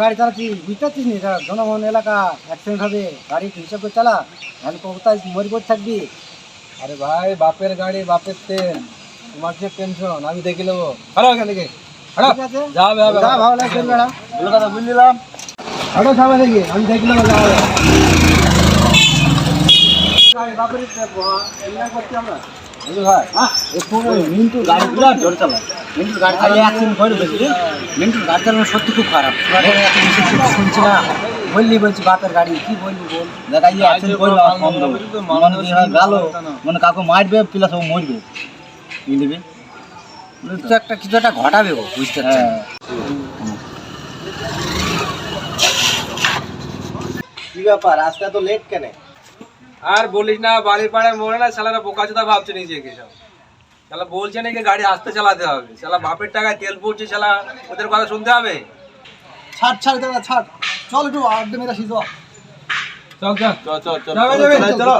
গাড়ি চালাচ্ছি বুঝতে পারছিস নি? জনগণ এলাকা অ্যাক্সিডেন্ট হবে গাড়ি হিসাব করে চালা আমি কোথায় মরি করে থাকবি? আরে ভাই বাপের গাড়ি বাপের ট্রেন তোমার যে টেনশন আমি দেখে নেব। হ্যালো এখান থেকে। আমি দেখে বুঝলি ভাই মিন্টু গাড়ি বিরাট জোর চালায় মিন্টুর গাড়ি চালিয়ে অ্যাক্সিডেন্ট করে বেশি মিন্টুর গাড়ি চালানো সত্যি খুব খারাপ। শুনছি না। বললি বলছি বাপের গাড়ি কি বলবি বল? দেখা এই অ্যাক্সিডেন্ট আমার কম দেবো মনে গেল মানে কাকু মারবে প্লাস ও মরবে। কি নেবে কিছু একটা কিছু একটা ঘটাবে ও বুঝতে পারছি। হ্যাঁ। কি ব্যাপার? আজকে তো লেট কেন? আর বলিস না বাড়ির পাড়ায় মরে না শালারা বোকা চোদা ভাবছে নিজেকে সব। শালা বলছে নাকি গাড়ি আস্তে চালাতে হবে। শালা বাপের টাকায় তেল পড়ছে শালা ওদের কথা শুনতে হবে? ছাড় ছাড় দাদা ছাড়। চল একটু আড্ডা মেরা শিখো চল চল। চল চল চল। চল চল চলো।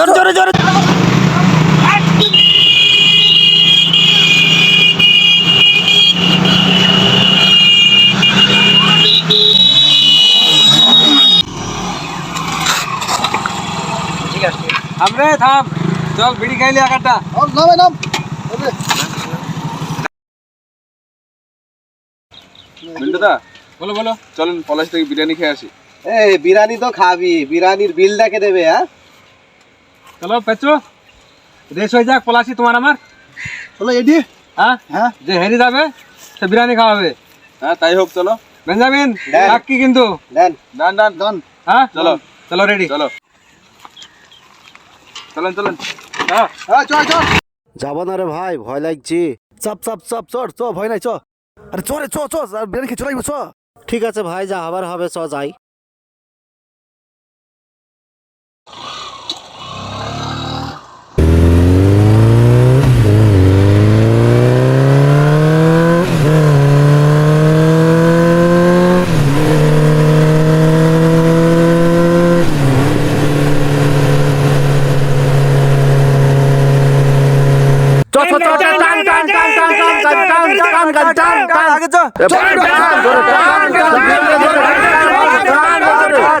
বাঞ্জা থাম রে থাম। চল বিড়ি খাইলি একাটা নামে নাম মিন্টুদা বলো বলো। চলেন পলাশ থেকে বিরিয়ানি খেয়ে আসি। এই বিরিয়ানি তো খাবি। বিরিয়ানির বিলটা কে দেবে হ্যাঁ? চলো পেছো রেস হয়ে যাক পলাশি তোমার আমার। চলো এডি। হ্যাঁ? হ্যাঁ? যে হেরি যাবে সে বিরিয়ানি খাওয়াবে। হ্যাঁ তাই হোক চলো। বেঞ্জামিন। ডাক কি কিন্তু। দেন। ডান ডান। ডান। হ্যাঁ? চলো। চলো রেডি চলো। চলেন চলেন। হ্যাঁ হ্যাঁ চল চল। যাব না রে ভাই ভয় লাগছে। চাপ চাপ চাপ চর চ ভয় নাই চ। আরে চ রে চ চ আর বেরেন খেয়ে চলাইব চ। ঠিক আছে ভাই যা হবার হবে চ যাই। গাড়ি টান টান আগে চল টান টান ধরে টান টান ধরে টান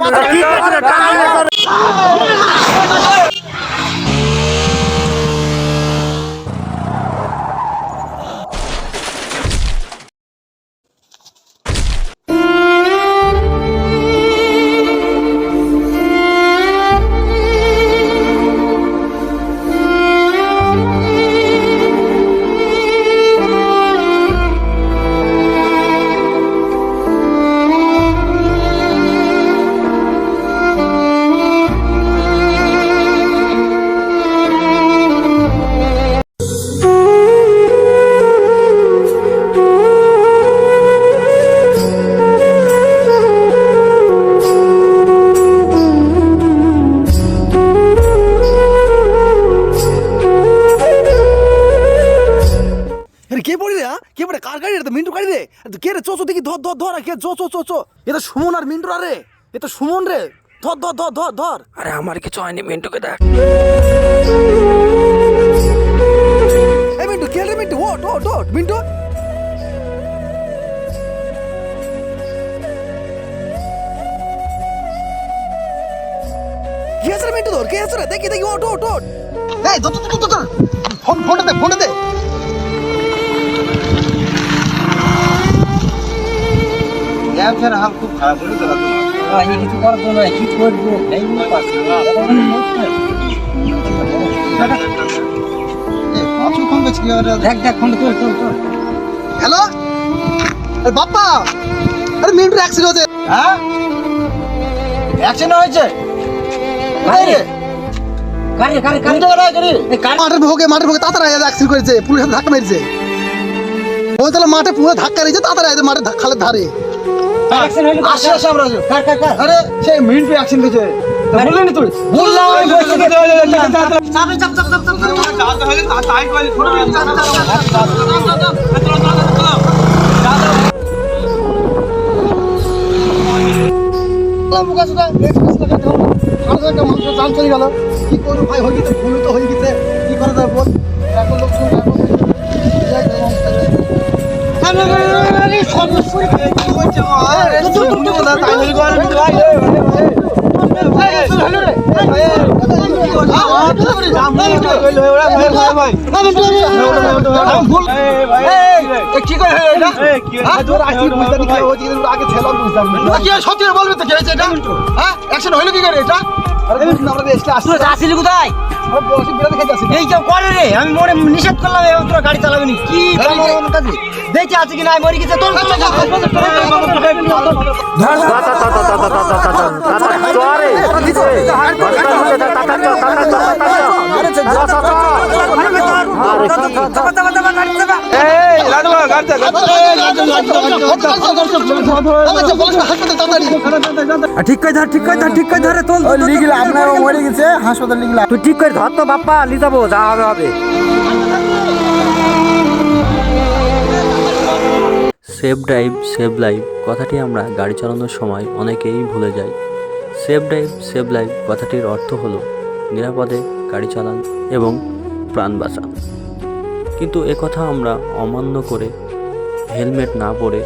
ধরে কি মিন্টু গাড়ি রে কে রে চো চো দেখি ধর ধর ধর কে চো চো চো চো। এ তো সুমন আর মিন্টু আরে এ তো সুমন রে। ধর ধর ধর ধর ধর। আরে আমার কিছু হয়নি মিন্টুকে দেখ। এই মিন্টু কে রে মিন্টু? ওট ওট ওট মিন্টু। কি আছে রে মিন্টু ধর কে আছে রে? দেখি দেখি ওট ওট ওট এই ধর ফোন দে ফোন দে। গ্যাসের হাল খুব খারাপ বলে তো এই কিছু করার জন্য কি করব? এই পাচ্ছি পাঁচু ফোন করছি দেখ দেখ ফোন তোর হ্যালো? আরে বাপ্পা! আরে অ্যাক্সিডেন্ট হয়েছে। হ্যাঁ? অ্যাক্সিডেন্ট হয়েছে? ভাই রে? কারে কারে কারে কারে মাঠের ভোগে মাঠের ভোগে তাড়াতাড়ি অ্যাক্সিডেন্ট করেছে পুলিশ ধাক্কা মেরেছে। ওই তাহলে মাঠে পুরো ধাক্কা দিয়েছে তাড়াতাড়ি মাঠে খালের ধারে। অ্যাক্সিডেন্ট হইল আসি আসি আমরা যে। কার কার কার আরে সেই মিন্টু অ্যাক্সিডেন্ট হয়েছে তা বললি না তুই বললাম। জান চলে গেল কি করব ভাই হয়ে গেছে ভুল তো হয়ে গেছে কি করা যাবে এখন লোক শুনবে, এখন কি করে হ্যাঁ? আগে ছেলাম বুঝতাম সত্যি করে তো কি এটা হ্যাঁ অ্যাকশন হইল কি করে এটা আমরা আসলে কোথায় এই কেউ করে রে আমি মনে নিষেধ করলাম এবার তোরা গাড়ি চালাবি নি কি কাজে দেখি আছে কিনা আমি মরে গেছে তোর ঠিক করে ধর ঠিক করে ধর ঠিক করে ধরে তোল লিগলা আপনার মরে গেছে হাসপাতাল লিগলা তুই ঠিক করে ধর তো বাপ্পা লি যাব যা হবে হবে। সেফ ড্রাইভ সেভ লাইফ কথাটি আমরা গাড়ি চালানোর সময় অনেকেই ভুলে যাই। সেফ ড্রাইভ সেভ লাইফ কথাটির অর্থ হলো নিরাপদে গাড়ি চালান এবং প্রাণ বাঁচান। কিন্তু একথা আমরা অমান্য করে হেলমেট না পরে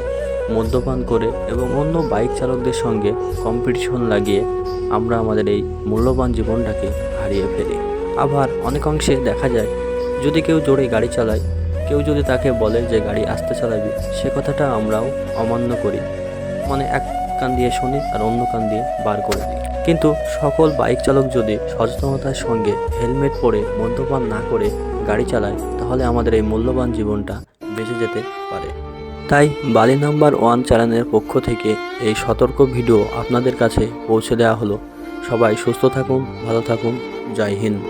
মদ্যপান করে এবং অন্য বাইক চালকদের সঙ্গে কম্পিটিশন লাগিয়ে আমরা আমাদের এই মূল্যবান জীবনটাকে হারিয়ে ফেলি। আবার অনেক অংশে দেখা যায়, যদি কেউ জোরে গাড়ি চালায়, কেউ যদি তাকে বলে যে গাড়ি আস্তে চালাবি, সে কথাটা আমরাও অমান্য করি। মানে এক কান দিয়ে শুনি আর অন্য কান দিয়ে বার করে দিই। কিন্তু সকল বাইক চালক যদি সচেতনতার সঙ্গে হেলমেট পরে মদ্যপান না করে গাড়ি চালায়, তাহলে আমাদের এই মূল্যবান জীবনটা বেঁচে যেতে পারে। তাই বালি নাম্বার ওয়ান চ্যানেলের পক্ষ থেকে এই সতর্ক ভিডিও আপনাদের কাছে পৌঁছে দেওয়া হলো। সবাই সুস্থ থাকুন, ভালো থাকুন, জয় হিন্দ।